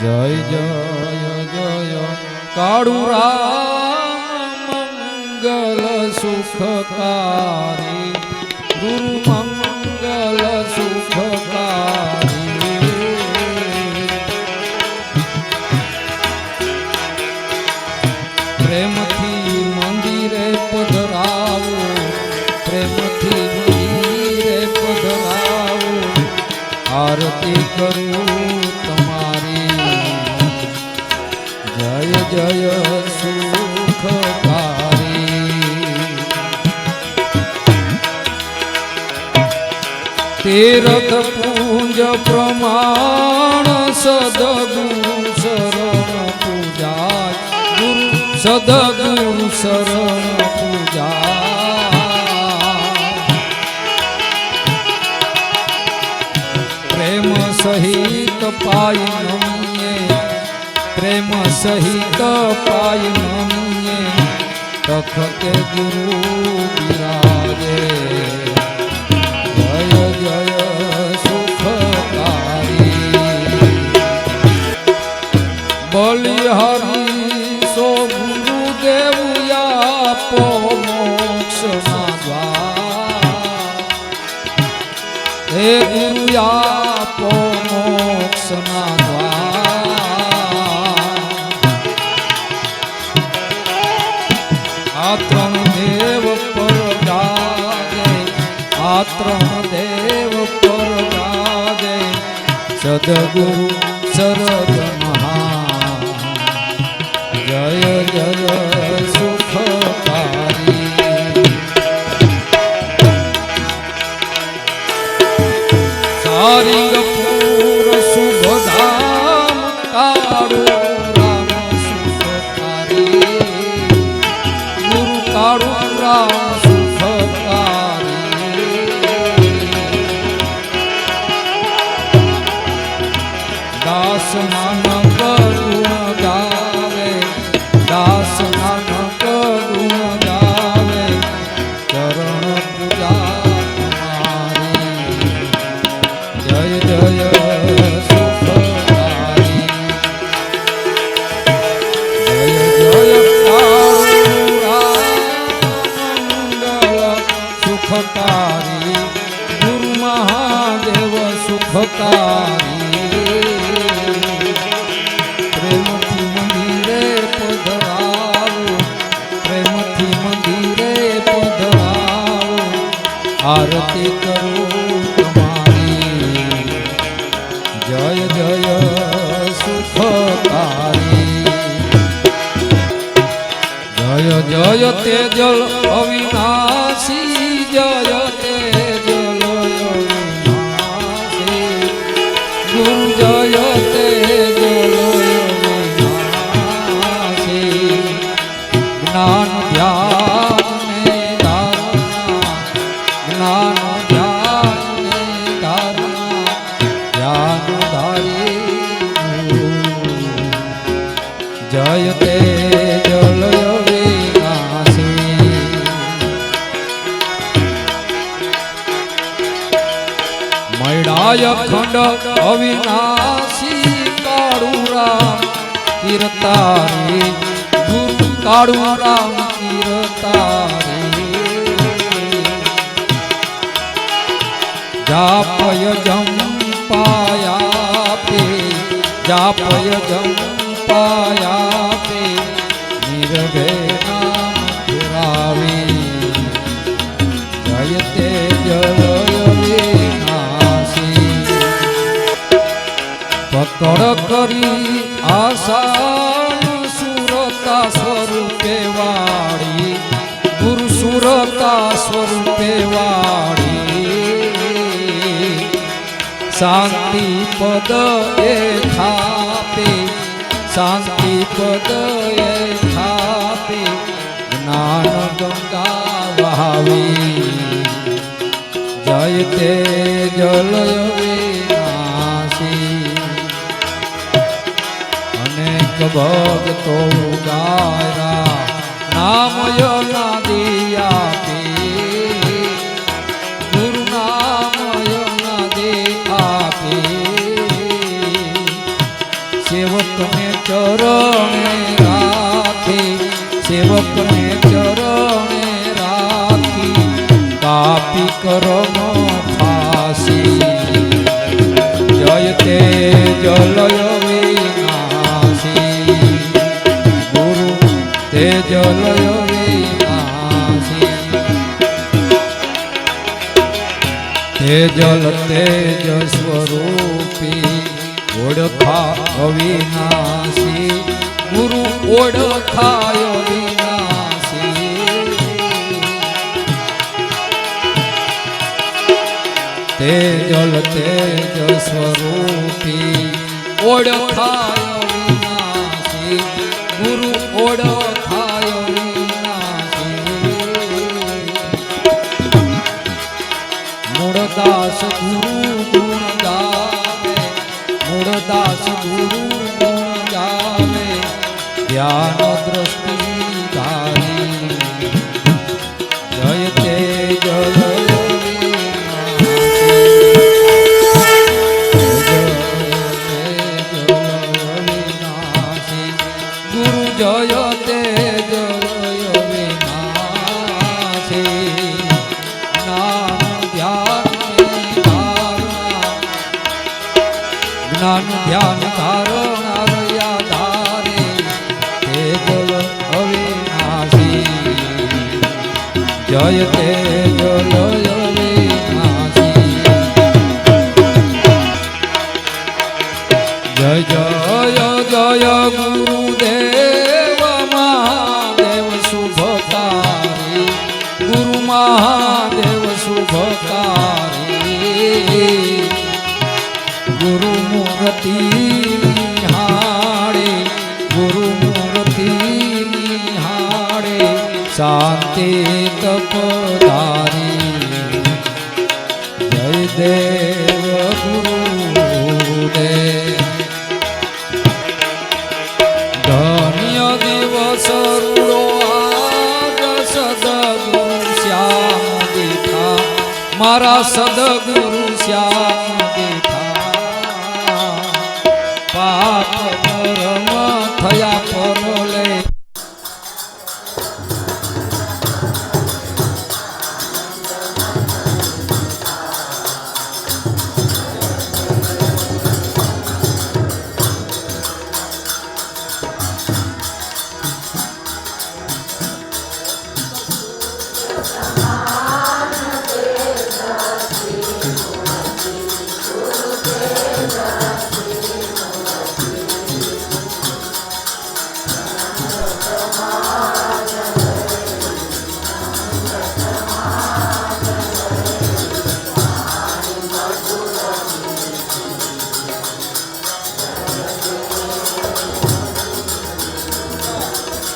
જય જય જય કાળુ રામ મંગલ સુખકારી. ગુરુ મંગલ સુખકારી. કરું તીરથ પૂંજ પ્રમાણ સદગુણ શરણ પૂજા ગુરુ સદગુણ શરણ પૂજા પ્રેમ સહિત પાય નમીએ પ્રેમ સહિત પાય તખતે ગુરુ બિરાજે. જય જય સુખકારી બલિહારી સો ગુરુ દેવયા પો મોક્ષ હે ગુરુ, આપો મોક્ષ દ્વાર સદગુરુ શરદ ਆਸਮਾਨਾਂ આરતી કરું તમારી. જય જય સુખકારી જય જય તેજલ અવિનાશી જય જય તે જલ વિનાશી મૈડાય ખંડ અવિનાશી કાળુ રામ કીર્તારી ગુરુ કાળુ રામ કીર્તારી જાપય જાપય જંપાયાપે નિર્ભે નામ પકડ કરી આશા સુરતા સ્વરૂપે વાળી ગુરુ સુરતા સ્વરૂપે વાળી શાંતિ પદ એ થાપે, શાંતિ પદ એ જ્ઞાન ગંગા વહાવી જય તે જલ વિનાશી અનેક ભક્તો ગાયરા નામ યના કાપી કરમ ફાસી જય તે જલય વિનાશી. ગુરુ તે જલય વિનાશી. તેજલ તેજ સ્વરૂપી ઓળખા અવિનાશી. ગુરુ ઓળખાય તેજલ તેજ સ્વરૂપી ઓળખાય વિનાશી, ગુરુ ઓળખાય વિનાશી. મૂળદાસ ગુરુ ગુણ ગાવે મૂળદાસ ગુરુ ગુણ ગાવે ધ્યાન દ્રષ્ટિ જ્ઞાન ધ્યાન ધારો રહ્યા ધારે તે જલ અવિનાશી. જય તે જલ અવિનાશી. જય જય જય ગુરુદેવ, મહાદેવ શુભકારી ગુરુ મહાદેવ નિહાળે ગુરુ મૂર્તિ નિહાળે શાંતિ તપધારી જય દેવ ગુરુદેવ ધન્ય દિવસ રૂડો મારા સદગુરુ શ્યામ